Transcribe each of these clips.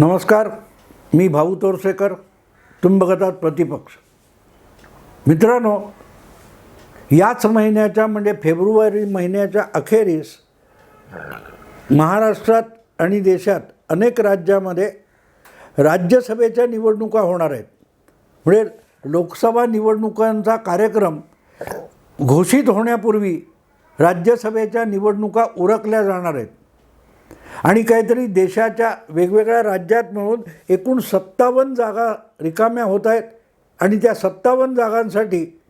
नमस्कार मी भाऊ तोरसेकर तुम्ही बघत आहात प्रतिपक्ष. मित्रांनो याच महिन्याच्या म्हणजे फेब्रुवारी महिन्याच्या अखेरीस महाराष्ट्रात आणि देशात अनेक राज्यामध्ये राज्यसभेच्या निवडणुका होणार आहेत. म्हणजे लोकसभा निवडणुकांचा कार्यक्रम घोषित होण्यापूर्वी राज्यसभेच्या निवडणुका उरकल्या जाणार आहेत. आणि काहीतरी देशाच्या वेगवेगळ्या राज्यात मिळून एकूण सत्तावन्न जागा रिकाम्या होत आहेत. आणि त्या सत्तावन्न जागांसाठी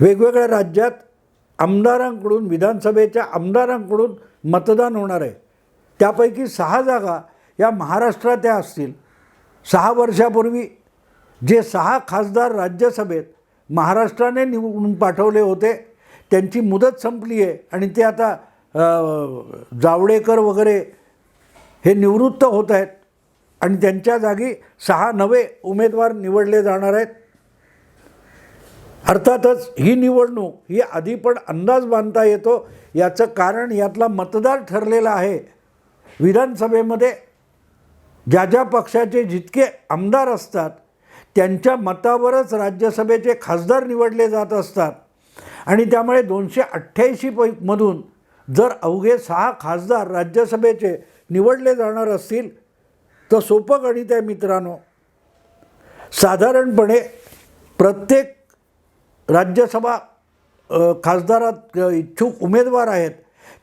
वेगवेगळ्या राज्यात आमदारांकडून विधानसभेच्या आमदारांकडून मतदान होणार आहे. त्यापैकी सहा जागा या महाराष्ट्रात या असतील. सहा वर्षापूर्वी जे सहा खासदार राज्यसभेत महाराष्ट्राने निवडून पाठवले होते त्यांची मुदत संपली आहे आणि ते आता जावडेकर वगैरे हे निवृत्त होत आहेत. आणि त्यांच्या जागी सहा नवे उमेदवार निवडले जाणार आहेत. अर्थातच ही निवडणूक ही आधी पण अंदाज बांधता येतो याचं कारण यातला मतदार ठरलेला आहे. विधानसभेमध्ये ज्या ज्या पक्षाचे जितके आमदार असतात त्यांच्या मतावरच राज्यसभेचे खासदार निवडले जात असतात. आणि त्यामुळे दोनशे अठ्ठ्याऐंशी पैमधून मधून जर अवघे सहा खासदार राज्यसभेचे निवडले जाणार असतील तर सोपं गणित आहे मित्रांनो. साधारणपणे प्रत्येक राज्यसभा खासदारात इच्छुक उमेदवार आहेत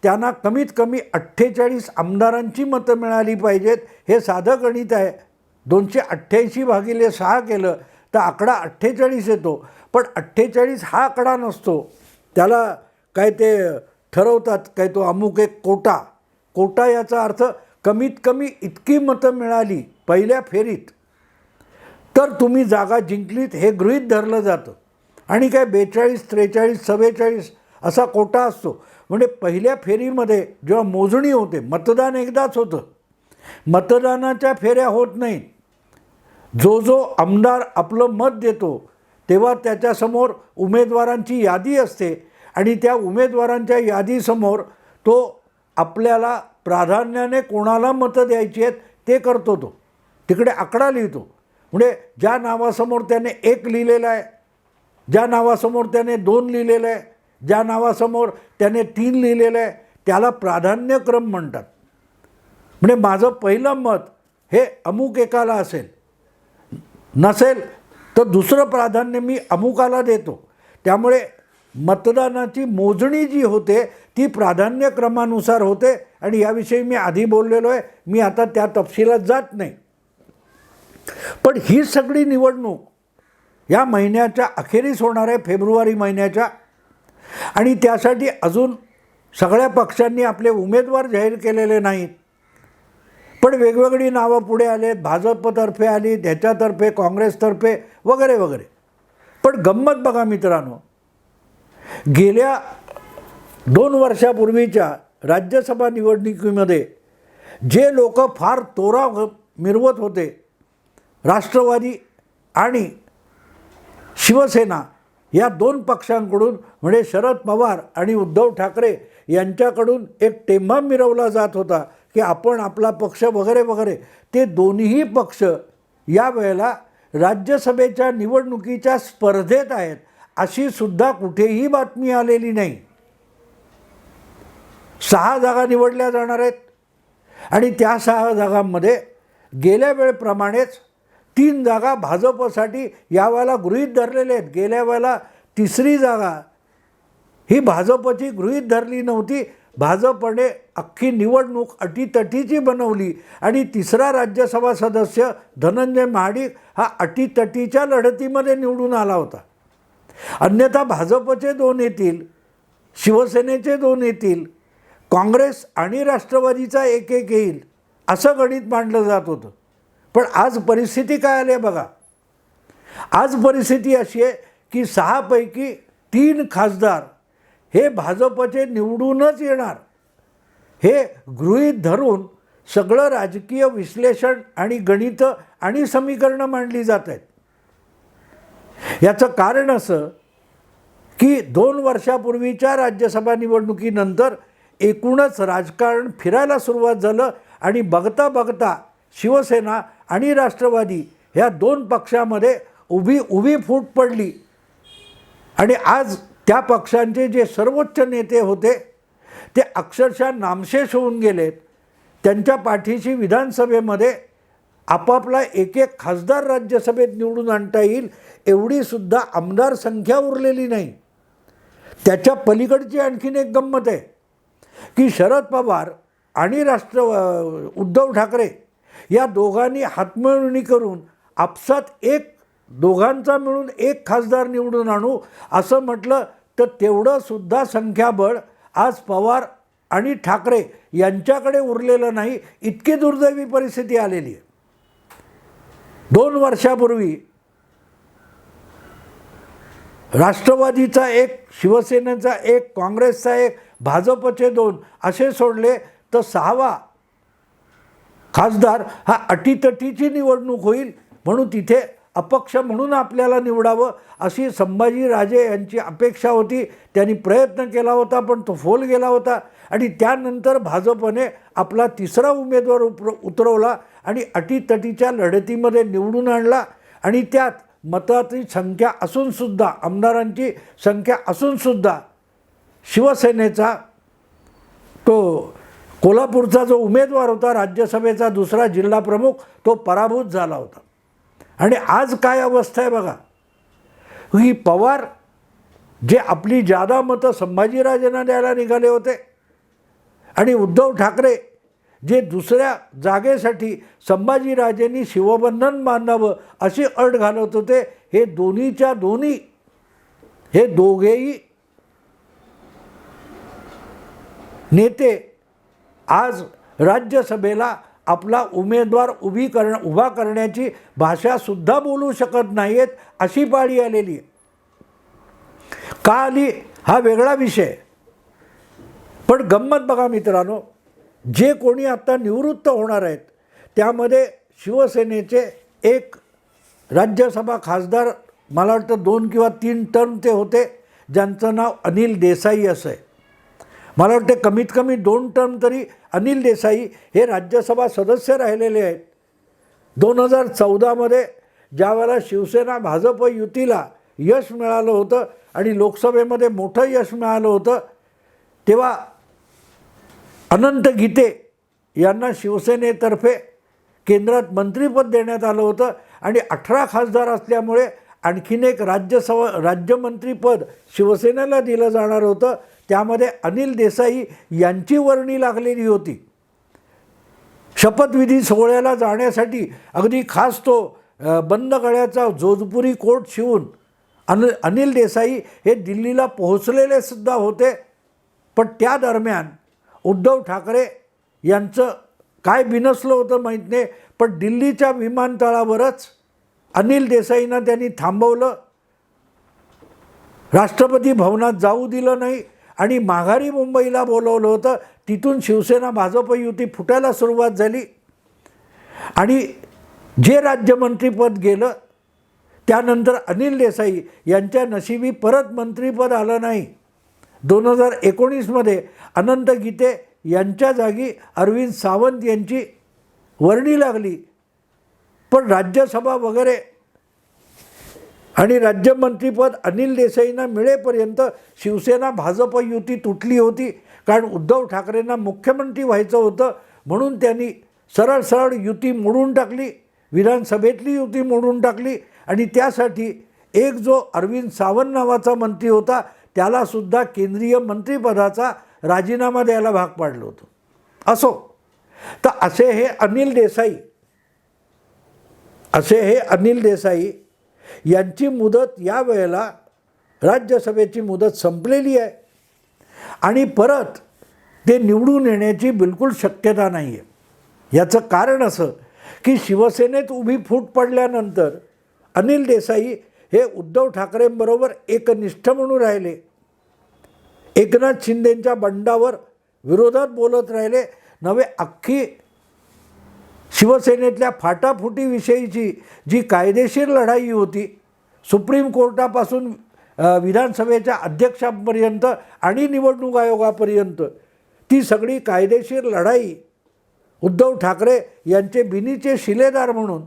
त्यांना कमीत कमी अठ्ठेचाळीस आमदारांची मतं मिळाली पाहिजेत हे साधं गणित आहे. दोनशे अठ्ठ्याऐंशी भागिले सहा केलं तर आकडा अठ्ठेचाळीस येतो. पण अठ्ठेचाळीस हा आकडा नसतो. त्याला काय ते ठरवतात काय तो अमुक एक कोटा. कोटा याचा अर्थ कमीत कमी इतकी मतं मिळाली पहिल्या फेरीत तर तुम्ही जागा जिंकलीत हे गृहीत धरलं जातं. आणि काय बेचाळीस त्रेचाळीस चव्वेचाळीस असा कोटा असतो. म्हणजे पहिल्या फेरीमध्ये जेव्हा मोजणी होते मतदान एकदाच होतं. मतदानाच्या फेऱ्या होत नाहीत. जो जो आमदार आपलं मत देतो तेव्हा त्याच्यासमोर उमेदवारांची यादी असते. आणि त्या उमेदवारांच्या यादीसमोर तो आपल्याला प्राधान्याने कोणाला मतं द्यायची आहेत ते करतो तो. तिकडे आकडा लिहितो. म्हणजे ज्या नावासमोर त्याने एक लिहिलेलं आहे ज्या नावासमोर त्याने दोन लिहिलेलं आहे ज्या नावासमोर त्याने तीन लिहिलेलं आहे त्याला प्राधान्यक्रम म्हणतात. म्हणजे माझं पहिलं मत हे अमुक एकाला असेल. नसेल तर दुसरं प्राधान्य मी अमुकाला देतो. त्यामुळे मतदानाची मोजणी जी होते ती प्राधान्यक्रमानुसार होते. आणि याविषयी मी आधी बोललेलो आहे. मी आता त्या तपशिलात जात नाही. पण ही सगळी निवडणूक या महिन्याच्या अखेरीस होणार आहे फेब्रुवारी महिन्याच्या. आणि त्यासाठी अजून सगळ्या पक्षांनी आपले उमेदवार जाहीर केलेले नाहीत. पण वेगवेगळी नावं पुढे आलेत. भाजपतर्फे आली ह्याच्यातर्फे काँग्रेसतर्फे वगैरे वगैरे. पण गंमत बघा मित्रांनो. गेल्या दोन वर्षापूर्वीच्या राज्यसभा निवडणुकीमध्ये जे लोक फार तोरा मिरवत होते राष्ट्रवादी आणि शिवसेना या दोन पक्षांकडून म्हणजे शरद पवार आणि उद्धव ठाकरे यांच्याकडून एक टेंभा मिरवला जात होता की आपण आपला पक्ष वगैरे वगैरे. ते दोन्ही पक्ष यावेळेला राज्यसभेच्या निवडणुकीच्या स्पर्धेत आहेत. अशी सुद्धा कुठेही बातमी आलेली नाही. सहा जागा निवडल्या जाणार आहेत. आणि त्या सहा जागांमध्ये गेल्या वेळेप्रमाणेच तीन जागा भाजपसाठी यावेळेला गृहीत धरलेल्या आहेत. गेल्या वेळेला तिसरी जागा ही भाजपची गृहीत धरली नव्हती. भाजपने अख्खी निवडणूक अटीतटीची बनवली. आणि तिसरा राज्यसभा सदस्य धनंजय महाडिक हा अटीतटीच्या लढतीमध्ये निवडून आला होता. अन्यथा भाजपचे दोन येतील शिवसेनेचे दोन येतील काँग्रेस आणि राष्ट्रवादीचा एक एक येईल असं गणित मांडलं जात होतं. पण आज परिस्थिती काय आली आहे बघा. आज परिस्थिती अशी आहे की सहापैकी तीन खासदार हे भाजपचे निवडूनच येणार. हे गृहीत धरून सगळं राजकीय विश्लेषण आणि गणितं आणि समीकरणं मांडली जात आहेत. याचं कारण असं की दोन वर्षापूर्वीच्या राज्यसभा निवडणुकीनंतर एकूणच राजकारण फिरायला सुरुवात झालं आणि बघता बघता शिवसेना आणि राष्ट्रवादी ह्या दोन पक्षामध्ये उभी उभी फूट पडली. आणि आज त्या पक्षांचे जे सर्वोच्च नेते होते ते अक्षरशः नामशेष होऊन गेलेत. त्यांच्या पाठीशी विधानसभेमध्ये आपापला एक एक खासदार राज्यसभेत निवडून आणता येईल एवढीसुद्धा आमदार संख्या उरलेली नाही. त्याच्या पलीकडची आणखीन एक गंमत आहे की शरद पवार आणि राष्ट्र उद्धव ठाकरे या दोघांनी हातमिळवणी करून आपसात एक दोघांचा मिळून एक खासदार निवडून आणू असं म्हटलं तर तेवढंसुद्धा संख्याबळ आज पवार आणि ठाकरे यांच्याकडे उरलेलं नाही इतकी दुर्दैवी परिस्थिती आलेली आहे. दोन वर्षापूर्वी राष्ट्रवादीचा एक शिवसेनेचा एक काँग्रेसचा एक भाजपचे दोन असे सोडले तर सहावा खासदार हा अटीतटीची निवडणूक होईल म्हणून तिथे अपक्ष म्हणून आपल्याला निवडावं अशी संभाजीराजे यांची अपेक्षा होती. त्यांनी प्रयत्न केला होता पण तो फोल गेला होता. आणि त्यानंतर भाजपने आपला तिसरा उमेदवार उपर उतरवला आणि अटीतटीच्या लढतीमध्ये निवडून आणला. आणि त्यात मताची संख्या असूनसुद्धा आमदारांची संख्या असूनसुद्धा शिवसेनेचा तो कोल्हापूरचा जो उमेदवार होता राज्यसभेचा दुसरा जिल्हा प्रमुख तो पराभूत झाला होता. आणि आज काय अवस्था आहे बघा. ही पवार जे आपली जादा मतं संभाजीराजेंना द्यायला निघाले होते आणि उद्धव ठाकरे जे दुसऱ्या जागेसाठी संभाजीराजेंनी शिवबंधन बांधावं अशी अट घालत होते हे दोन्हीच्या दोन्ही हे दोघेही नेते आज राज्यसभेला आपला उमेदवार उभी करणं उभा करण्याची भाषासुद्धा बोलू शकत नाही आहेत अशी पाळी आलेली का आली हा वेगळा विषय. पण गंमत बघा मित्रांनो जे कोणी आत्ता निवृत्त होणार आहेत त्यामध्ये शिवसेनेचे एक राज्यसभा खासदार मला वाटतं दोन किंवा तीन टर्म ते होते ज्यांचं नाव अनिल देसाई असं आहे. मला वाटते कमीत कमी दोन टर्म तरी अनिल देसाई हे राज्यसभा सदस्य राहिलेले आहेत. दोन हजार चौदामध्ये ज्यावेळेला शिवसेना भाजप युतीला यश मिळालं होतं आणि लोकसभेमध्ये मोठं यश मिळालं होतं तेव्हा अनंत गीते यांना शिवसेनेतर्फे केंद्रात मंत्रिपद देण्यात आलं होतं आणि अठरा खासदार असल्यामुळे आणखीन एक राज्यसभा राज्यमंत्रीपद शिवसेनेला दिलं जाणार होतं. त्यामध्ये अनिल देसाई यांची वर्णी लागलेली होती. शपथविधी सोहळ्याला जाण्यासाठी अगदी खास तो बंद गळ्याचा जोधपुरी कोट शिवून अन अनिल देसाई हे दिल्लीला पोहोचलेले सुद्धा होते. पण त्या दरम्यान उद्धव ठाकरे यांचं काय बिनसलं होतं माहीत नाही पण दिल्लीच्या विमानतळावरच अनिल देसाईंना त्यांनी थांबवलं. राष्ट्रपती भवनात जाऊ दिलं नाही आणि माघारी मुंबईला बोलवलं होतं. तिथून शिवसेना भाजप युती फुटायला सुरुवात झाली. आणि जे राज्यमंत्रीपद गेलं त्यानंतर अनिल देसाई यांच्या नशिबी परत मंत्रीपद आलं नाही. दोन हजार एकोणीसमध्ये अनंत गीते यांच्या जागी अरविंद सावंत यांची वर्णी लागली. पण राज्यसभा वगैरे आणि राज्यमंत्रीपद अनिल देसाईंना मिळेपर्यंत शिवसेना भाजप युती तुटली होती. कारण उद्धव ठाकरेंना मुख्यमंत्री व्हायचं होतं म्हणून त्यांनी सरळ सरळ युती मोडून टाकली. विधानसभेतली युती मोडून टाकली. आणि त्यासाठी एक जो अरविंद सावंत नावाचा मंत्री होता त्यालासुद्धा केंद्रीय मंत्रिपदाचा राजीनामा द्यायला भाग पाडलं होतं. असो. तर असे हे अनिल देसाई असे हे अनिल देसाई यांची मुदत या वेळेला राज्यसभेची मुदत संपलेली आहे. आणि परत ते निवडून येण्याची बिलकुल शक्यता नाही आहे याचं कारण असं की शिवसेनेत उभी फूट पडल्यानंतर अनिल देसाई हे उद्धव ठाकरेंबरोबर एकनिष्ठ म्हणून राहिले. एकनाथ शिंदेंच्या बंडावर विरोधात बोलत राहिले. नवे अख्खी शिवसेनेतल्या फाटाफुटीविषयीची जी कायदेशीर लढाई होती सुप्रीम कोर्टापासून विधानसभेच्या अध्यक्षापर्यंत आणि निवडणूक आयोगापर्यंत ती सगळी कायदेशीर लढाई उद्धव ठाकरे यांचे बिनीचे शिलेदार म्हणून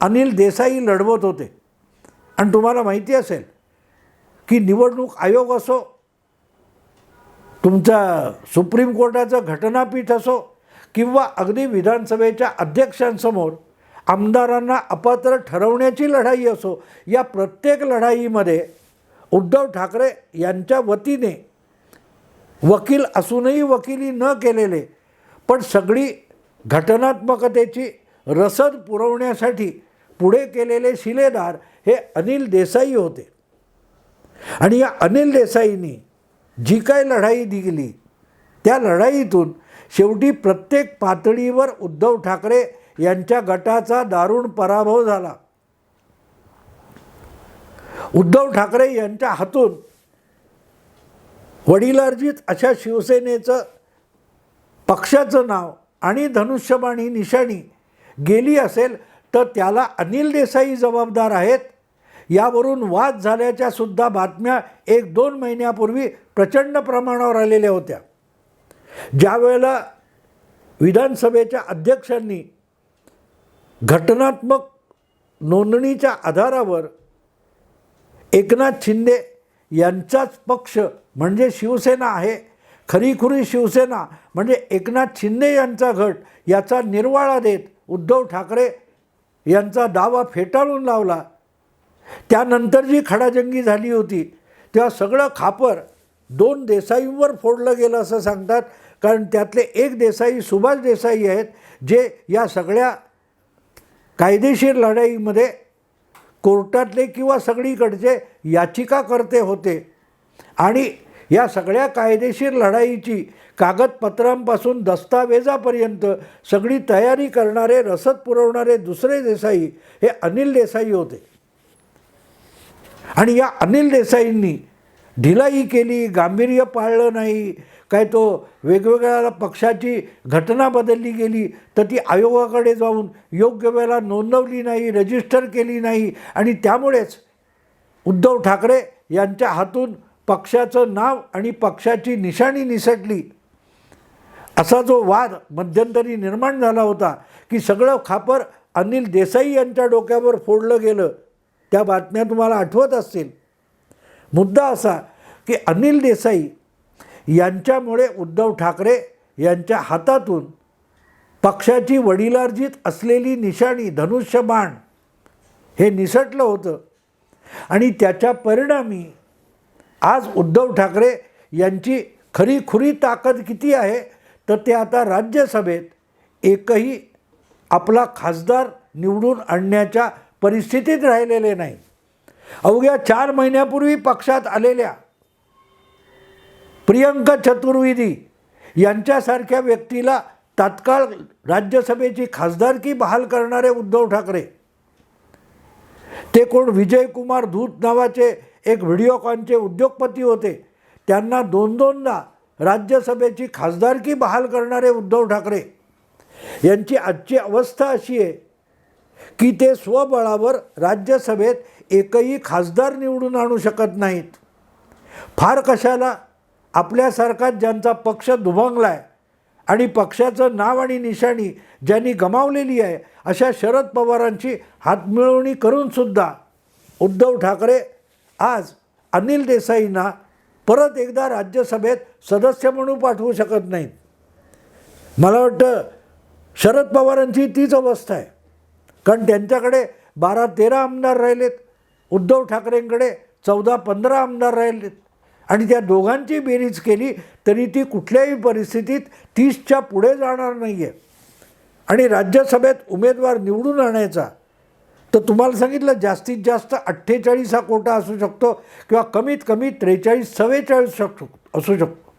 अनिल देसाई लढवत होते. आणि तुम्हाला माहिती असेल की निवडणूक आयोग असो तुमचा सुप्रीम कोर्टाचं घटनापीठ असो किंवा अगदी विधानसभेच्या अध्यक्षांसमोर आमदारांना अपात्र ठरवण्याची लढाई असो या प्रत्येक लढाईमध्ये उद्धव ठाकरे यांच्या वतीने वकील असूनही वकिली न केलेले पण सगळी घटनात्मकतेची रसद पुरवण्यासाठी पुढे केलेले शिलेदार हे अनिल देसाई होते. आणि या अनिल देसाईंनी जी काय लढाई दिली त्या लढाईतून शेवटी प्रत्येक पातळीवर उद्धव ठाकरे यांच्या गटाचा दारुण पराभव झाला. उद्धव ठाकरे यांच्या हातून वडिलार्जित अशा शिवसेनेचं पक्षाचं नाव आणि धनुष्यबाणी निशाणी गेली असेल तर त्याला अनिल देसाई जबाबदार आहेत. यावरून वाद झाल्याच्या सुद्धा बातम्या एक दोन महिन्यापूर्वी प्रचंड प्रमाणावर आलेल्या होत्या. ज्यावेळेला विधानसभेच्या अध्यक्षांनी घटनात्मक नोंदणीच्या आधारावर एकनाथ शिंदे यांचाच पक्ष म्हणजे शिवसेना आहे खरीखुरी शिवसेना म्हणजे एकनाथ शिंदे यांचा गट याचा निर्वाळा देत उद्धव ठाकरे यांचा दावा फेटाळून लावला. त्यानंतर जी खडाजंगी झाली होती तेव्हा सगळं खापर दोन देसाईंवर फोडलं गेलं असं सांगतात. कारण त्यातले एक देसाई सुभाष देसाई आहेत जे या सगळ्या कायदेशीर लढाईमध्ये कोर्टातले किंवा सगळीकडचे याचिकाकर्ते होते. आणि या सगळ्या कायदेशीर लढाईची कागदपत्रांपासून दस्तावेजापर्यंत सगळी तयारी करणारे रसद पुरवणारे दुसरे देसाई हे अनिल देसाई होते. आणि या अनिल देसाईंनी ढिलाई केली गांभीर्य पाळलं नाही काय तो वेगवेगळ्या पक्षाची घटना बदलली गेली तर ती आयोगाकडे जाऊन योग्य वेळेला नोंदवली नाही रजिस्टर केली नाही. आणि त्यामुळेच उद्धव ठाकरे यांच्या हातून पक्षाचं नाव आणि पक्षाची निशाणी निसटली. असा जो वाद मध्यंतरी निर्माण झाला होता की सगळं खापर अनिल देसाई यांच्या डोक्यावर फोडलं गेलं त्या बातम्या तुम्हाला आठवत असतील. मुद्दा असा की अनिल देसाई यांच्यामुळे उद्धव ठाकरे यांच्या हातातून पक्षाची वडिलार्जित असलेली निशाणी धनुष्यबाण हे निसटलं होतं. आणि त्याच्या परिणामी आज उद्धव ठाकरे यांची खरी खुरी ताकद किती आहे? तर ते आता राज्यसभेत एकही आपला खासदार निवडून आणण्याच्या परिस्थितीत राहिलेले नाही अवघ्या चार महिन्यापूर्वी पक्षात आलेल्या प्रियंका चतुर्वेदी यांच्यासारख्या व्यक्तीला तात्काळ राज्यसभेची खासदारकी बहाल करणारे उद्धव ठाकरे. ते कोण? विजयकुमार धूत नावाचे एक व्हिडिओकॉनचे उद्योगपती होते. त्यांना दोन दोनदा राज्यसभेची खासदारकी बहाल करणारे उद्धव ठाकरे. यांची आजची अवस्था अशी आहे की ते स्वबळावर राज्यसभेत एकही खासदार निवडून आणू शकत नाहीत. फार कशाला? आपल्यासारखा ज्यांचा पक्ष दुभंगला आहे आणि पक्षाचं नाव आणि निशाणी ज्यांनी गमावलेली आहे अशा शरद पवारांची हातमिळवणी करूनसुद्धा उद्धव ठाकरे आज अनिल देसाईंना परत एकदा राज्यसभेत सदस्य म्हणून पाठवू शकत नाहीत. मला वाटतं शरद पवारांची तीच अवस्था आहे. कारण त्यांच्याकडे बारा तेरा आमदार राहिलेत. उद्धव ठाकरेंकडे चौदा पंधरा आमदार राहिलेत आणि त्या दोघांची बेरीज केली तरी ती कुठल्याही परिस्थितीत तीसच्या पुढे जाणार नाही आहे आणि राज्यसभेत उमेदवार निवडून आणायचा तर तुम्हाला सांगितलं जास्तीत जास्त अठ्ठेचाळीस हा कोटा असू शकतो किंवा कमीत कमी त्रेचाळीस चव्वेचाळीस शकतो असू शकतो.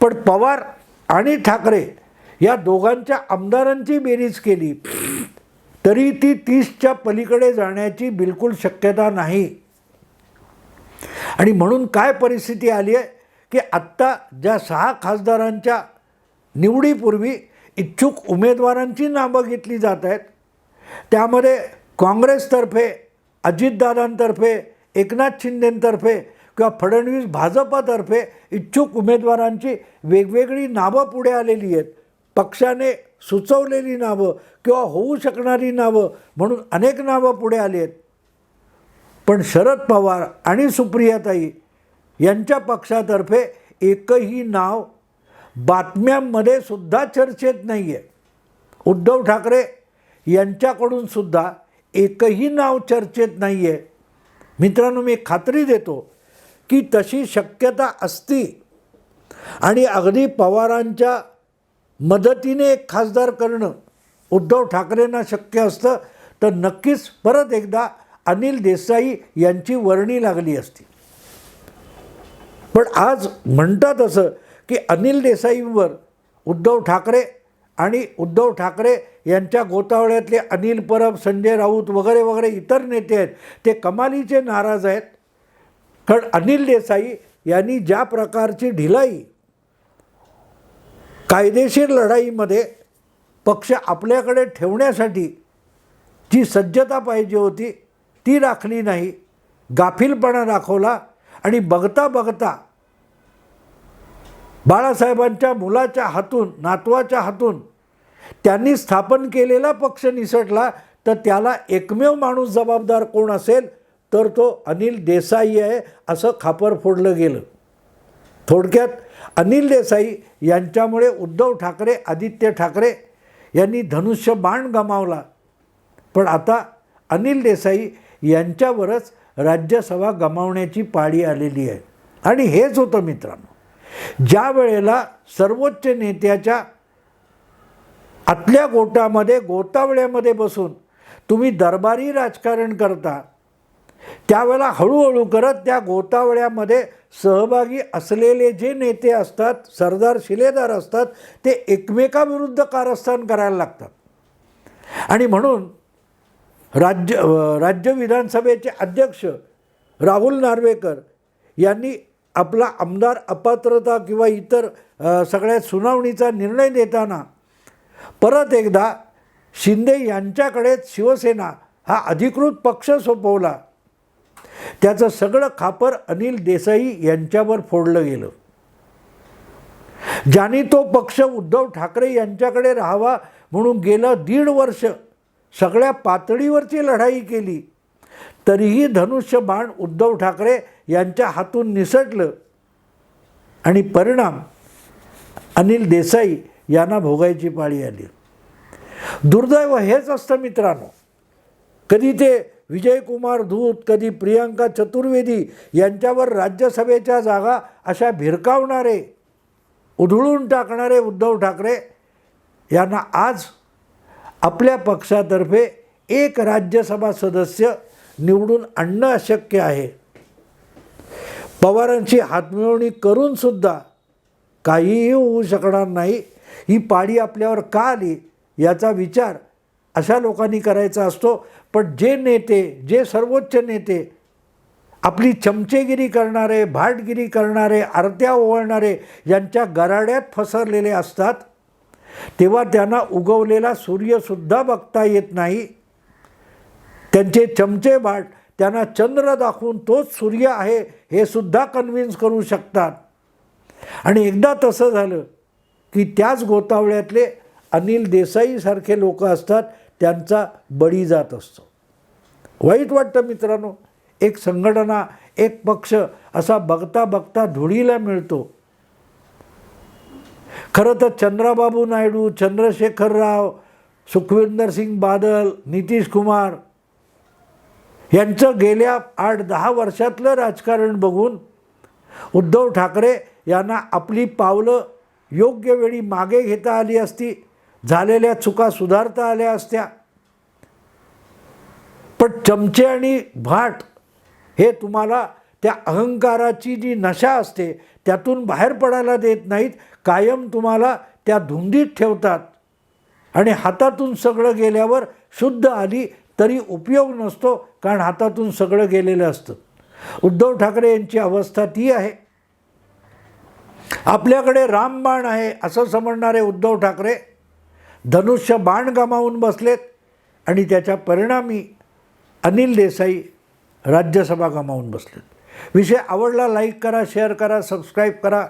पण पवार आणि ठाकरे या दोघांच्या आमदारांची बेरीज केली. तरी ती तीसच्या पलीकडे जाण्याची बिलकुल शक्यता नाही. आणि म्हणून काय परिस्थिती आली आहे की आत्ता ज्या सहा खासदारांच्या निवडीपूर्वी इच्छुक उमेदवारांची नावं घेतली जात आहेत त्यामध्ये काँग्रेसतर्फे अजितदादांतर्फे एकनाथ शिंदेंतर्फे किंवा फडणवीस भाजपातर्फे इच्छुक उमेदवारांची वेगवेगळी नावं पुढे आलेली आहेत. पक्षाने सुचवलेली नावं किंवा होऊ शकणारी नावं म्हणून अनेक नावं पुढे आली आहेत. पण शरद पवार आणि सुप्रियाताई यांच्या पक्षातर्फे एकही नाव बातम्यांमध्ये सुद्धा चर्चेत नाही आहे उद्धव ठाकरे यांच्याकडून सुद्धा एकही नाव चर्चेत नाही आहे मित्रांनो मी खात्री देतो की तशी शक्यता असती आणि अगदी पवारांच्या मदतीने एक खासदार करणं उद्धव ठाकरेंना शक्य असतं तर नक्कीच परत एकदा अनिल देसाई यांची वर्णी लागली असती. पण आज म्हणतात असं की अनिल देसाईंवर उद्धव ठाकरे आणि उद्धव ठाकरे यांच्या गोतावळ्यातले अनिल परब संजय राऊत वगैरे वगैरे इतर नेते आहेत ते कमालीचे नाराज आहेत. कारण अनिल देसाई यांनी ज्या प्रकारची ढिलाई कायदेशीर लढाईमध्ये पक्ष आपल्याकडे ठेवण्यासाठी जी सज्जता पाहिजे होती ती राखली नाही. गाफीलपणा दाखवला आणि बघता बघता बाळासाहेबांच्या मुलाच्या हातून नातवाच्या हातून त्यांनी स्थापन केलेला पक्ष निसटला तर त्याला एकमेव माणूस जबाबदार कोण असेल तर तो अनिल देसाई आहे असं खापर फोडलं गेलं. थोडक्यात अनिल देसाई यांच्यामुळे उद्धव ठाकरे आदित्य ठाकरे यांनी धनुष्य बाण गमावला. पण आता अनिल देसाई यांच्यावरच राज्यसभा गमावण्याची पाळी आलेली आहे. आणि हेच होतं मित्रांनो ज्या वेळेला सर्वोच्च नेत्याच्या आतल्या गोटामध्ये गोतावळ्यामध्ये बसून तुम्ही दरबारी राजकारण करता त्यावेळेला हळूहळू करत त्या गोतावळ्यामध्ये सहभागी असलेले जे नेते असतात सरदार शिलेदार असतात ते एकमेकाविरुद्ध कारस्थान करायला लागतात. आणि म्हणून राज्य राज्य विधानसभेचे अध्यक्ष राहुल नार्वेकर यांनी आपला आमदार अपात्रता किंवा इतर सगळ्या सुनावणीचा निर्णय देताना परत एकदा शिंदे यांच्याकडेच शिवसेना हा अधिकृत पक्ष सोपवला. त्याचं सगळं खापर अनिल देसाई यांच्यावर फोडलं गेलं. ज्यांनी तो पक्ष उद्धव ठाकरे यांच्याकडे राहावा म्हणून गेलं दीड वर्ष सगळ्या पातळीवरची लढाई केली. तरीही धनुष्य बाण उद्धव ठाकरे यांच्या हातून निसटलं आणि परिणाम अनिल देसाई यांना भोगायची पाळी आली. दुर्दैव हेच असतं मित्रांनो. कधी ते विजयकुमार धूत कधी प्रियंका चतुर्वेदी यांच्यावर राज्यसभेच्या जागा अशा भिरकावणारे उधळून टाकणारे उद्धव ठाकरे यांना आज आपल्या पक्षातर्फे एक राज्यसभा सदस्य निवडून आणणं अशक्य आहे. पवारांची हातमिळवणी करूनसुद्धा काहीही होऊ शकणार नाही. ही पाडी आपल्यावर का आली? याचा विचार अशा लोकांनी करायचा असतो. पण जे नेते जे सर्वोच्च नेते आपली चमचेगिरी करणारे भाटगिरी करणारे आरत्या ओवळणारे यांच्या गराड्यात फसरलेले असतात तेव्हा त्यांना उगवलेला सूर्यसुद्धा बघता येत नाही. त्यांचे चमचे भाट त्यांना चंद्र दाखवून तोच सूर्य आहे हे सुद्धा कन्व्हिन्स करू शकतात. आणि एकदा तसं झालं की त्याच गोतावळ्यातले अनिल देसाईसारखे लोक असतात त्यांचा बळी जात असतो. वाईट वाटतं मित्रांनो एक संघटना एक पक्ष असा बघता बघता धुळीला मिळतो. खरं तर चंद्राबाबू नायडू चंद्रशेखर राव सुखविंदर सिंग बादल नितीश कुमार यांचं गेल्या आठ दहा वर्षातलं राजकारण बघून उद्धव ठाकरे यांना आपली पावलं योग्य वेळी मागे घेता आली असती. झालेल्या चुका सुधारता आल्या असत्या. पण चमचे आणि भाट हे तुम्हाला त्या अहंकाराची जी नशा असते त्यातून बाहेर पडायला देत नाहीत कायम तुम्हाला त्या धुंदीत ठेवतात. आणि हातातून सगळं गेल्यावर शुद्ध आली तरी उपयोग नसतो कारण हातातून सगळं गेलेलं असतं. उद्धव ठाकरे यांची अवस्था ती आहे. आपल्याकडे रामबाण आहे असं समजणारे उद्धव ठाकरे धनुष्य बाण गमावून बसलेत आणि त्याच्या परिणामी अनिल देसाई राज्यसभा गमावून बसलेत. विषय आवडला लाईक करा शेअर करा सबस्क्राईब करा.